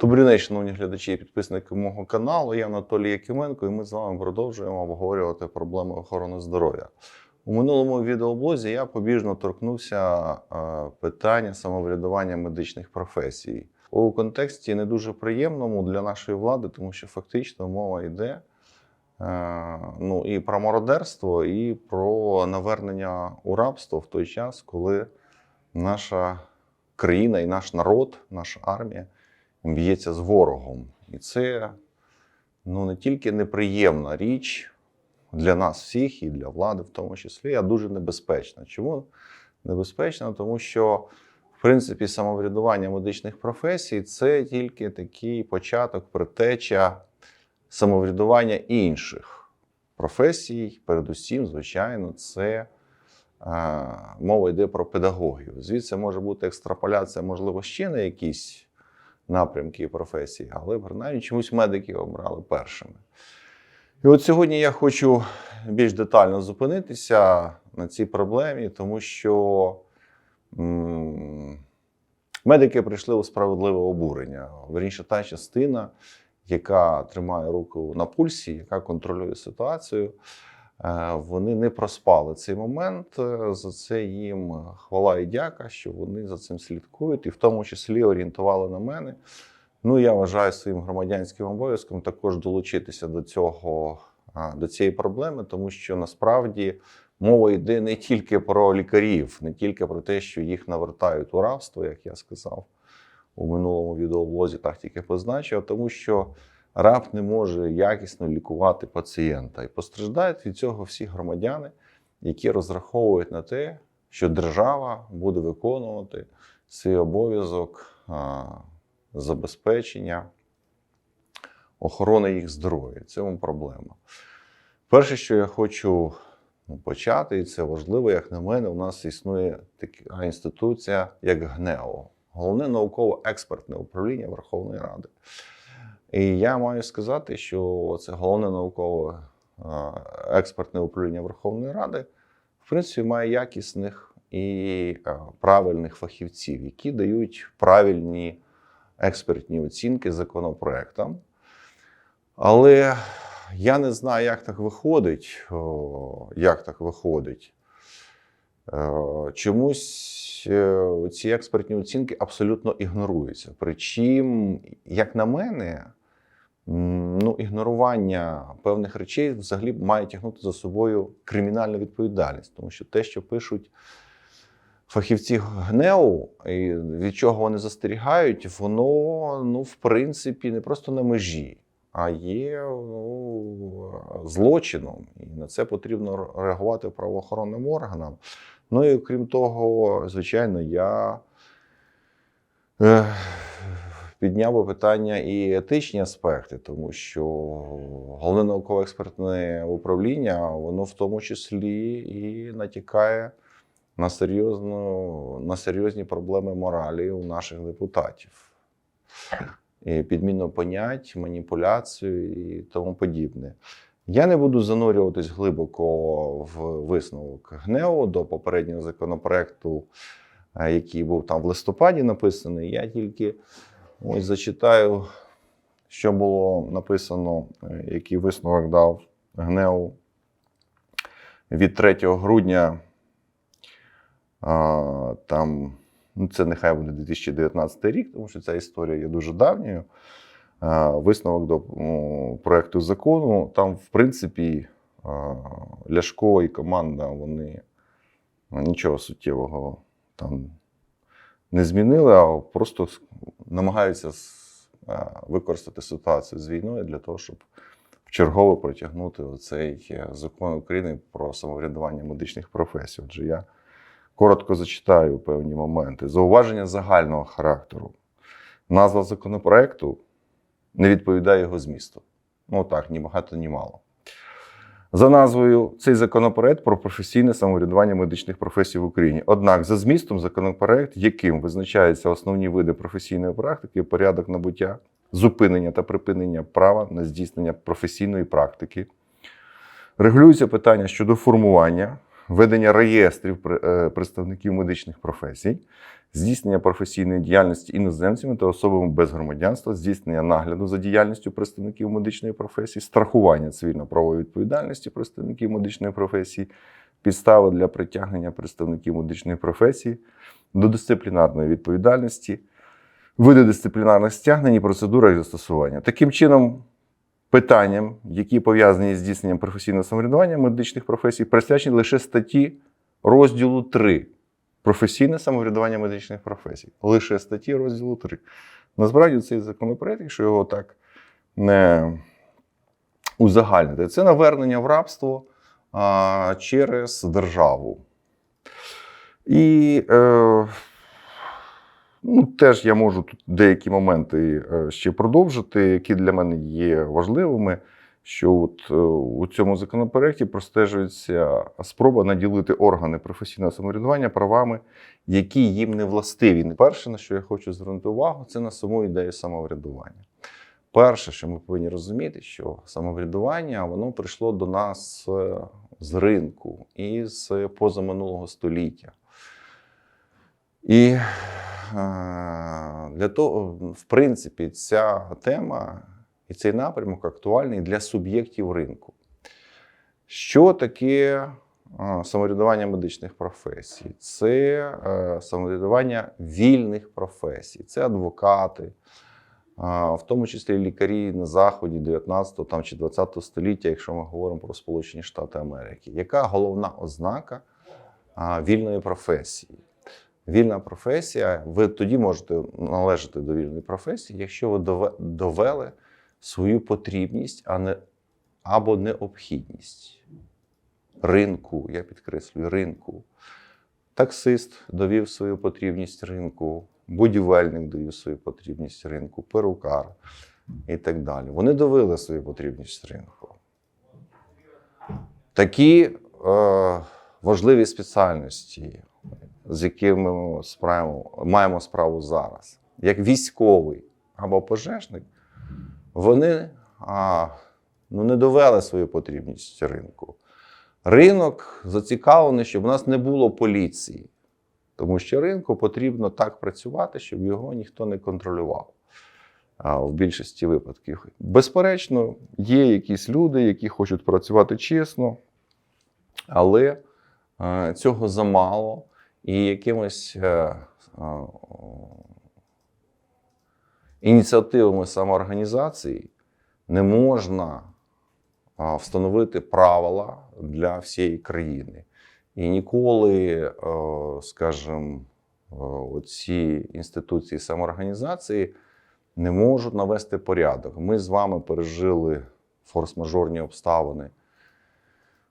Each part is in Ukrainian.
Добрий шановні глядачі і підписники мого каналу. Я Анатолій Якименко, і ми з вами продовжуємо обговорювати проблеми охорони здоров'я. У минулому відеоблозі я побіжно торкнувся е, питання самоврядування медичних професій у контексті не дуже приємному для нашої влади, тому що фактично мова йде е, ну, і про мародерство, і про навернення у рабство в той час, коли наша країна і наш народ, наша армія б'ється з ворогом. І це ну, не тільки неприємна річ для нас всіх і для влади, в тому числі, а дуже небезпечна. Чому небезпечна? Тому що, в принципі, самоврядування медичних професій це тільки такий початок, притеча самоврядування інших професій. Передусім, звичайно, це. е, Мова йде про педагогів. Звідси може бути екстраполяція, можливо, ще на якісь напрямки і професії, але принаймні чомусь медики обрали першими. І от сьогодні я хочу більш детально зупинитися на цій проблемі, тому що м, медики прийшли у справедливе обурення. Верніше, та частина, яка тримає руку на пульсі, яка контролює ситуацію. Е, Вони не проспали цей момент. Е, За це їм хвала і дяка, що вони за цим слідкують, і в тому числі орієнтували на мене. Ну, я вважаю своїм громадянським обов'язком також долучитися до цього, до цієї проблеми, тому що насправді мова йде не тільки про лікарів, не тільки про те, що їх навертають у рабство, як я сказав у минулому відеоблозі, так тільки позначив, тому що раб не може якісно лікувати пацієнта. І постраждають від цього всі громадяни, які розраховують на те, що держава буде виконувати свій обов'язок забезпечення охорони їх здоров'я. В цьому проблема. Перше, що я хочу ну, почати, і це важливо, як на мене, у нас існує така інституція, як ГНЕО, головне науково-експертне управління Верховної Ради. І я маю сказати, що це головне наукове експертне управління Верховної Ради, в принципі, має якісних і правильних фахівців, які дають правильні експертні оцінки законопроектам. Але я не знаю, як так виходить. Як так виходить. Е, Чомусь е, ці експертні оцінки абсолютно ігноруються. Причому, як на мене, ну, ігнорування певних речей взагалі має тягнути за собою кримінальну відповідальність, тому що те, що пишуть фахівці ГНЕУ, і від чого вони застерігають, воно, ну, в принципі, не просто на межі, а є ну, злочином. І на це потрібно реагувати правоохоронним органам. Ну і окрім того, звичайно, я е, підняв би питання і етичні аспекти, тому що головне науково-експертне управління, воно в тому числі і натякає на, серйозну, на серйозні проблеми моралі у наших депутатів. І підміну понять, маніпуляцію і тому подібне. Я не буду занурюватись глибоко в висновок ГНЕО до попереднього законопроекту, е, який був там в листопаді написаний. Я тільки ось зачитаю, що було написано, е, який висновок дав ГНЕО від 3 грудня. А, Там, ну це нехай буде 2019 рік, тому що ця історія є дуже давньою. А, Висновок до м, проекту закону. Там, в принципі, а, Ляшко і команда вони ну, нічого суттєвого там не змінили, а просто намагаються використати ситуацію з війною для того, щоб вчергово протягнути оцей е, закон України про самоврядування медичних професій. Отже, я коротко зачитаю певні моменти. Зауваження загального характеру. Назва законопроекту не відповідає його змісту. Ну так, ні багато, ні мало. За назвою цей законопроект про професійне самоврядування медичних професій в Україні. Однак, за змістом, законопроект, яким визначаються основні види професійної практики, порядок набуття, зупинення та припинення права на здійснення професійної практики, регулюються питання щодо формування, ведення реєстрів е, представників медичних професій, здійснення професійної діяльності іноземцями та особами без громадянства, здійснення нагляду за діяльністю представників медичної професії, страхування цивільно-правової відповідальності представників медичної професії, підстави для притягнення представників медичної професії до дисциплінарної відповідальності, види дисциплінарних стягнень і процедура їх застосування. Таким чином, питанням, які пов'язані з здійсненням професійного самоврядування медичних професій, присвячені лише статті розділу 3 професійне самоврядування медичних професій. Лише статті розділу 3. Насправді цей законопроект, якщо його так не узагальнити, це навернення в рабство а, через державу. І е, ну, теж я можу тут деякі моменти е, ще продовжити, які для мене є важливими. Що от е, у цьому законопроекті простежується спроба наділити органи професійного самоврядування правами, які їм не властиві. Перше, на що я хочу звернути увагу, це на саму ідею самоврядування. Перше, що ми повинні розуміти, що самоврядування воно прийшло до нас е, з ринку і з позаминулого століття. І е, для того, в принципі, ця тема і цей напрямок актуальний для суб'єктів ринку. Що таке е, самоврядування медичних професій? Це е, самоврядування вільних професій, це адвокати, в тому числі лікарі на заході 19 там, чи 20 століття, якщо ми говоримо про Сполучені Штати Америки. Яка головна ознака вільної професії? Вільна професія, ви тоді можете належати до вільної професії, якщо ви довели свою потрібність, а не або необхідність ринку, я підкреслюю, ринку. Таксист довів свою потрібність ринку, будівельник довів свою потрібність ринку, перукар і так далі. Вони довели свою потрібність ринку. Такі е, важливі спеціальності, з якими ми справимо, маємо справу зараз, як військовий або пожежник, вони а, ну, не довели свою потрібність ринку. Ринок зацікавлений, щоб у нас не було поліції, тому що ринку потрібно так працювати, щоб його ніхто не контролював. В більшості випадків. Безперечно, є якісь люди, які хочуть працювати чесно, але цього замало, і якимось е, ініціативами самоорганізації не можна встановити правила для всієї країни. І ніколи, е, скажімо, е, оці інституції самоорганізації не можуть навести порядок. Ми з вами пережили форс-мажорні обставини.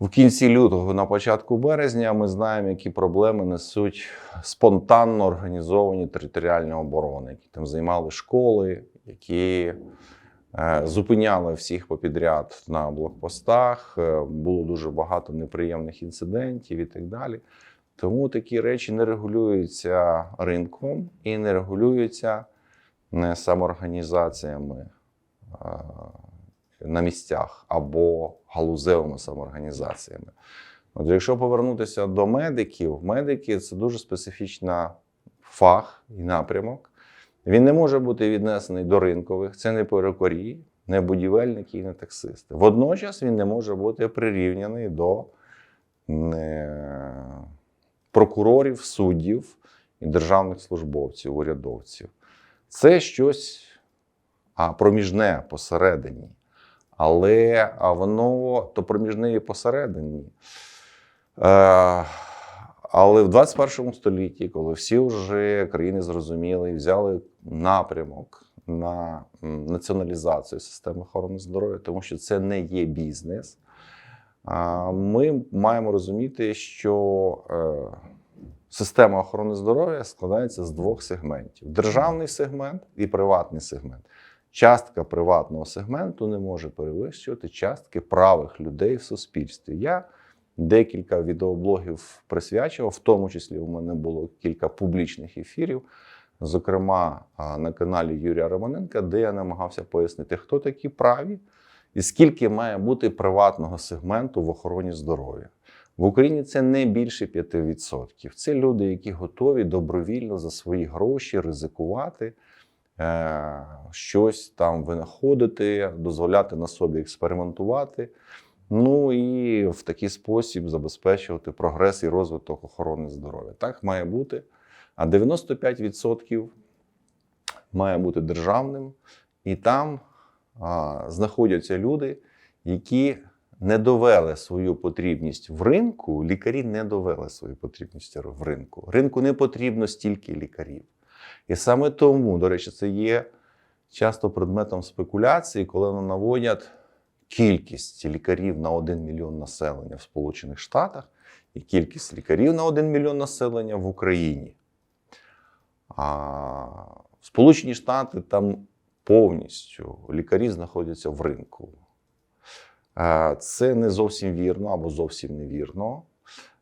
В кінці лютого, на початку березня, ми знаємо, які проблеми несуть спонтанно організовані територіальні оборони, які там займали школи, які е, зупиняли всіх попідряд на блокпостах. е, Було дуже багато неприємних інцидентів і так далі. Тому такі речі не регулюються ринком і не регулюються не самоорганізаціями е, на місцях або галузевими самоорганізаціями. От якщо повернутися до медиків, медики це дуже специфічна фах і напрямок. Він не може бути віднесений до ринкових, це не перукарі, не будівельники і не таксисти. Водночас він не може бути прирівняний до е, прокурорів, суддів і державних службовців, урядовців. Це щось а, проміжне посередині. Але воно то проміжне посередині. Е, але в 21 столітті, коли всі вже країни зрозуміли і взяли напрямок на націоналізацію системи охорони здоров'я, тому що це не є бізнес, ми маємо розуміти, що е, система охорони здоров'я складається з двох сегментів: державний сегмент і приватний сегмент. Частка приватного сегменту не може перевищувати частки правих людей в суспільстві. Я декілька відеоблогів присвячував, в тому числі у мене було кілька публічних ефірів, зокрема на каналі Юрія Романенка, де я намагався пояснити, хто такі праві і скільки має бути приватного сегменту в охороні здоров'я. В Україні це не більше 5%. Це люди, які готові добровільно за свої гроші ризикувати, щось там винаходити, дозволяти на собі експериментувати. Ну і в такий спосіб забезпечувати прогрес і розвиток охорони здоров'я. Так має бути. А 95% має бути державним, і там а, знаходяться люди, які не довели свою потрібність в ринку. Лікарі не довели свою потрібність в ринку. Ринку не потрібно стільки лікарів. І саме тому, до речі, це є часто предметом спекуляції, коли наводять кількість лікарів на 1 мільйон населення в Сполучених Штатах і кількість лікарів на 1 мільйон населення в Україні. А Сполучені Штати там повністю лікарі знаходяться в ринку. Е, Це не зовсім вірно або зовсім невірно.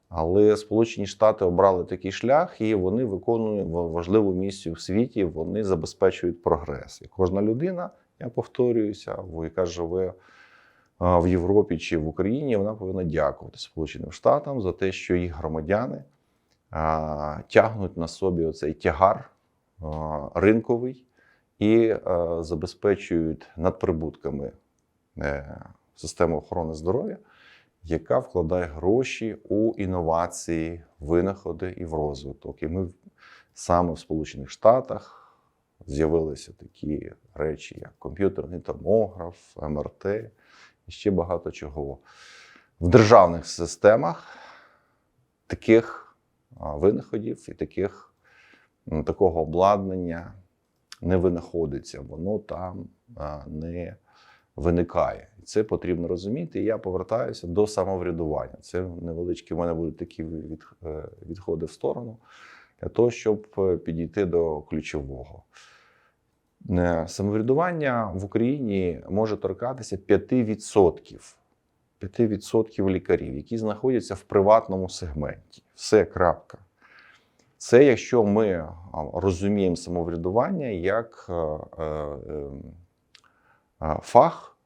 Але Сполучені Штати обрали такий шлях, і вони виконують важливу місію в світі. Вони забезпечують прогрес. І кожна людина, я повторююся, яка живе в Європі чи в Україні, вона повинна дякувати Сполученим Штатам за те, що їх громадяни тягнуть на собі оцей тягар ринковий і забезпечують надприбутками е, систему охорони здоров'я, яка вкладає гроші у інновації, винаходи і в розвиток. І ми саме в Сполучених Штатах з'явилися такі речі, як комп'ютерний томограф, МРТ і ще багато чого. В державних системах таких винаходів і таких, такого обладнання не винаходиться, воно там не виникає. Це потрібно розуміти. І я повертаюся до самоврядування. Це невеличкі в мене будуть такі е, відходи в сторону для того, щоб е, підійти до ключового. Е, Самоврядування в Україні може торкатися 5%. 5% лікарів, які знаходяться в приватному сегменті. Все крапка. Це якщо ми розуміємо самоврядування як фах,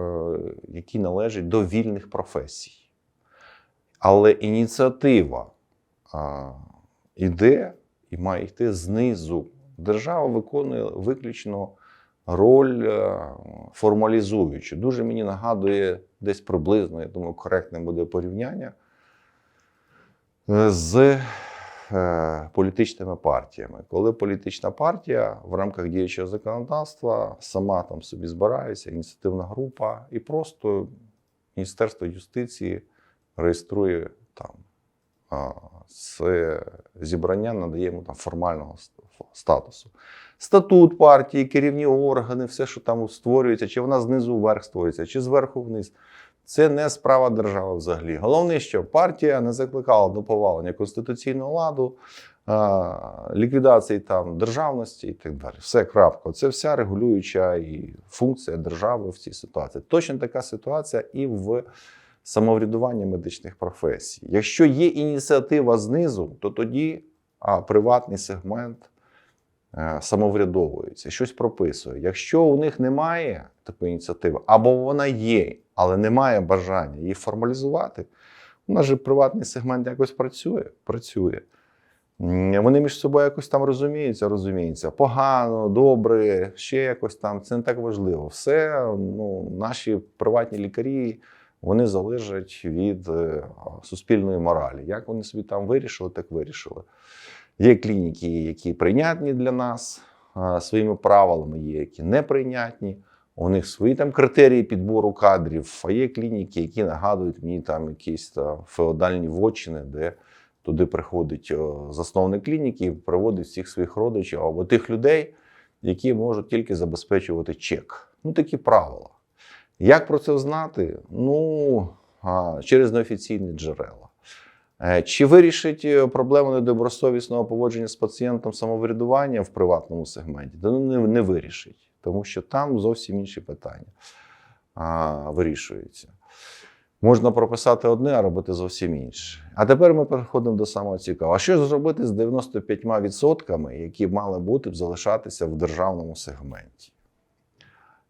е, який належить до вільних професій. Але ініціатива а, іде і має йти знизу. Держава виконує виключно роль е, формалізуючу. Дуже мені нагадує десь приблизно, я думаю, коректне буде порівняння е, з політичними партіями. Коли політична партія в рамках діючого законодавства сама там собі збирається, ініціативна група, і просто Міністерство юстиції реєструє там це зібрання надає йому там формального статусу. Статут партії, керівні органи, все, що там створюється, чи вона знизу вверх створюється, чи зверху вниз. Це не справа держави взагалі. Головне, що партія не закликала до повалення конституційного ладу, ліквідації там державності і так далі. Все крапка. Це вся регулююча і функція держави в цій ситуації. Точно така ситуація і в самоврядуванні медичних професій. Якщо є ініціатива знизу, то тоді а, приватний сегмент е, самоврядовується, щось прописує. Якщо у них немає такої ініціативи, або вона є, але немає бажання її формалізувати, у нас же приватний сегмент якось працює. працює. Вони між собою якось там розуміються, розуміються. Погано, добре, ще якось там. Це не так важливо. Все, ну, наші приватні лікарі вони залежать від е, суспільної моралі. Як вони собі там вирішили, так вирішили. Є клініки, які прийнятні для нас своїми правилами, є які неприйнятні. У них свої там критерії підбору кадрів, а є клініки, які нагадують мені там якісь там, феодальні вотчини, де туди приходить засновник клініки і приводить всіх своїх родичів або тих людей, які можуть тільки забезпечувати чек. Ну, такі правила. Як про це знати? Ну, через неофіційні джерела. Е, Чи вирішить е, проблему недобросовісного поводження з пацієнтом самоврядування в приватному сегменті? Та ну, не, не вирішить, тому що там зовсім інші питання а, вирішуються. Можна прописати одне, а робити зовсім інше. А тепер ми переходимо до самого цікавого. А що ж зробити з 95%, які мали бути б залишатися в державному сегменті?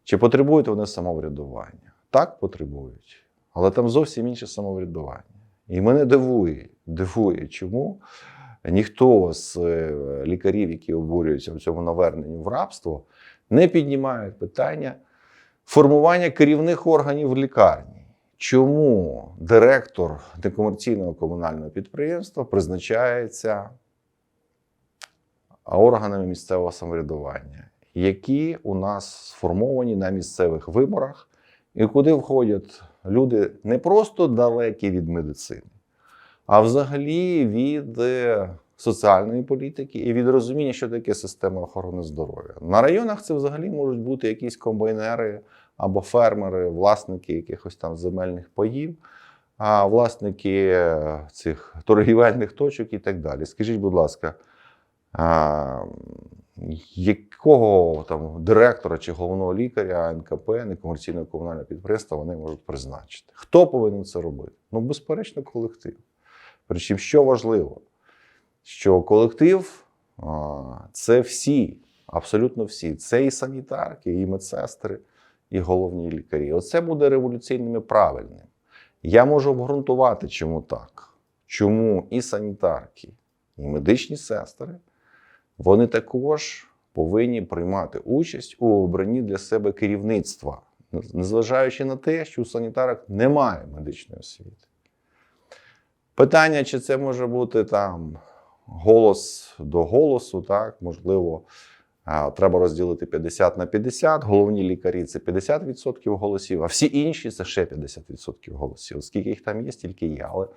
Чи потребують вони самоврядування? Так, потребують. Але там зовсім інше самоврядування. І мене дивує, дивує, чому ніхто з е, лікарів, які обурюються в цьому наверненню в рабство, не піднімають питання формування керівних органів лікарні. Чому директор некомерційного комунального підприємства призначається органами місцевого самоврядування, які у нас сформовані на місцевих виборах, і куди входять люди не просто далекі від медицини, а взагалі від е, соціальної політики і від розуміння, що таке система охорони здоров'я. На районах це взагалі можуть бути якісь комбайнери або фермери, власники якихось там земельних паїв, а власники е, цих торгівельних точок і так далі. Скажіть, будь ласка, якого там директора чи головного лікаря НКП, некомерційного комунального підприємства вони можуть призначити? Хто повинен це робити? Ну, безперечно, колектив. Причому, що важливо, що колектив це всі, абсолютно всі. Це і санітарки, і медсестри, і головні лікарі. Оце буде революційним і правильним. Я можу обґрунтувати, чому так. Чому і санітарки, і медичні сестри вони також повинні приймати участь у обранні для себе керівництва, незважаючи на те, що у санітарок немає медичної освіти. Питання, чи це може бути там голос до голосу, так, можливо, треба розділити 50 на 50. Головні лікарі це 50% голосів, а всі інші це ще 50% голосів. Скільки їх там є, стільки є. Але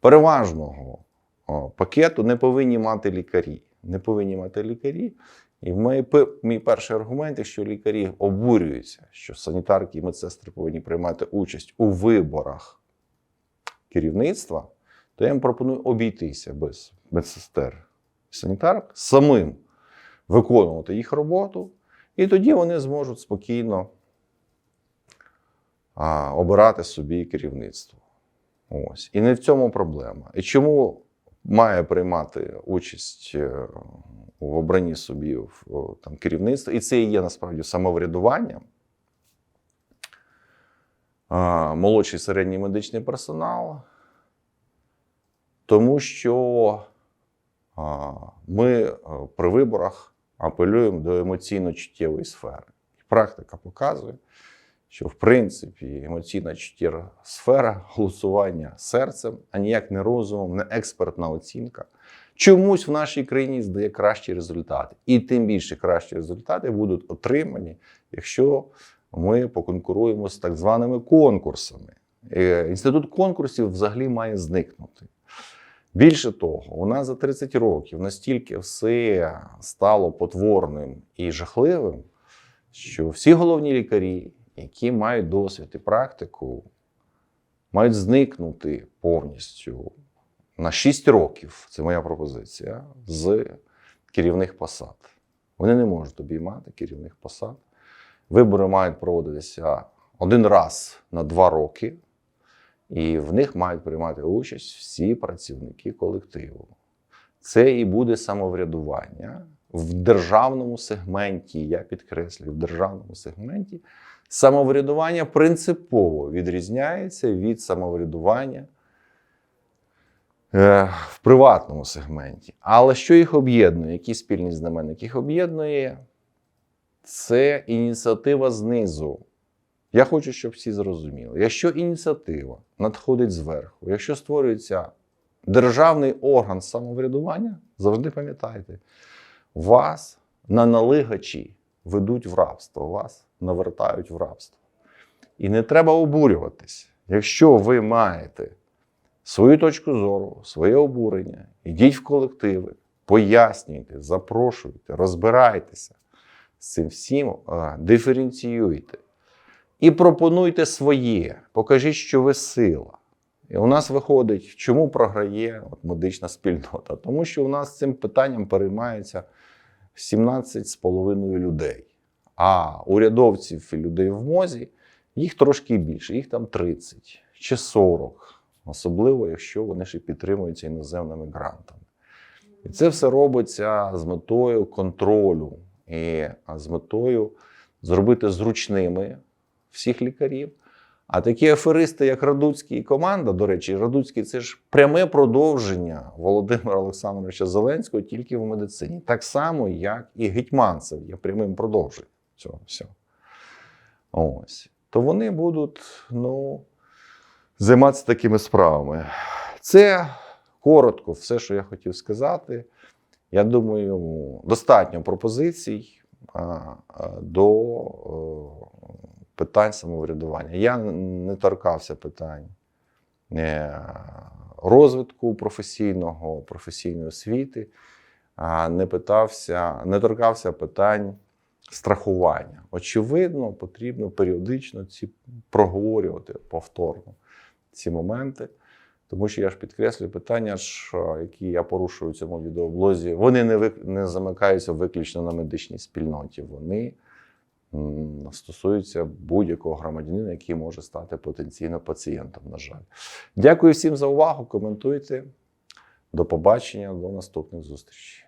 переважного пакету не повинні мати лікарі. Не повинні мати лікарі. І мій, мій перший аргумент, якщо лікарі обурюються, що санітарки і медсестри повинні приймати участь у виборах керівництва, то я їм пропоную обійтися без медсестер санітарок, самим виконувати їх роботу, і тоді вони зможуть спокійно а, обирати собі керівництво. Ось. І не в цьому проблема. І чому має приймати участь е, в обранні собі в там, керівництво, і це і є насправді самоврядуванням. Молодший середній медичний персонал, тому що ми е, при виборах апелюємо до емоційно-чуттєвої сфери. Практика показує, що в принципі емоційна чуттєва сфера голосування серцем, а ніяк не розумом, не експертна оцінка. Чомусь в нашій країні здає кращі результати. І тим більше кращі результати будуть отримані, якщо ми поконкуруємо з так званими конкурсами. Е, Інститут конкурсів взагалі має зникнути. Більше того, у нас за 30 років настільки все стало потворним і жахливим, що всі головні лікарі, які мають досвід і практику, мають зникнути повністю на 6 років. Це моя пропозиція з керівних посад. Вони не можуть обіймати керівних посад. Вибори мають проводитися один раз на два роки, і в них мають приймати участь всі працівники колективу. Це і буде самоврядування в державному сегменті. Я підкреслюю, в державному сегменті самоврядування принципово відрізняється від самоврядування е, в приватному сегменті. Але що їх об'єднує? Які спільні знаменники? Їх об'єднує це ініціатива знизу. Я хочу, щоб всі зрозуміли. Якщо ініціатива надходить зверху, якщо створюється державний орган самоврядування, завжди пам'ятайте, вас на налигачі ведуть в рабство, вас навертають в рабство. І не треба обурюватись. Якщо ви маєте свою точку зору, своє обурення, ідіть в колективи, пояснюйте, запрошуйте, розбирайтеся з цим всім, диференціюйте. І пропонуйте своє, покажіть, що ви сила. І у нас виходить, чому програє от медична спільнота? Тому що у нас цим питанням переймається 17,5 людей. А урядовців і людей в мозі їх трошки більше, їх там 30 чи 40, особливо якщо вони ще підтримуються іноземними грантами. І це все робиться з метою контролю і з метою зробити зручними всіх лікарів, А такі аферисти, як Радуцький і команда, до речі, Радуцький це ж пряме продовження Володимира Олександровича Зеленського тільки в медицині. Так само, як і Гетьманцев є прямим продовженням цього всього. Ось. То вони будуть ну, займатися такими справами. Це коротко все, що я хотів сказати. Я думаю, достатньо пропозицій а, а, до е, питань самоврядування. Я не торкався питань е, розвитку професійного, професійної освіти, не питався, не торкався питань страхування. Очевидно, потрібно періодично ці проговорювати повторно ці моменти. Тому що я ж підкреслюю питання, е, які я порушую у цьому відеоблозі, вони не, вик... не замикаються виключно на медичній спільноті. Вони м, стосується будь-якого громадянина, який може стати потенційно пацієнтом. На жаль, дякую всім за увагу. Коментуйте. До побачення, до наступних зустрічей.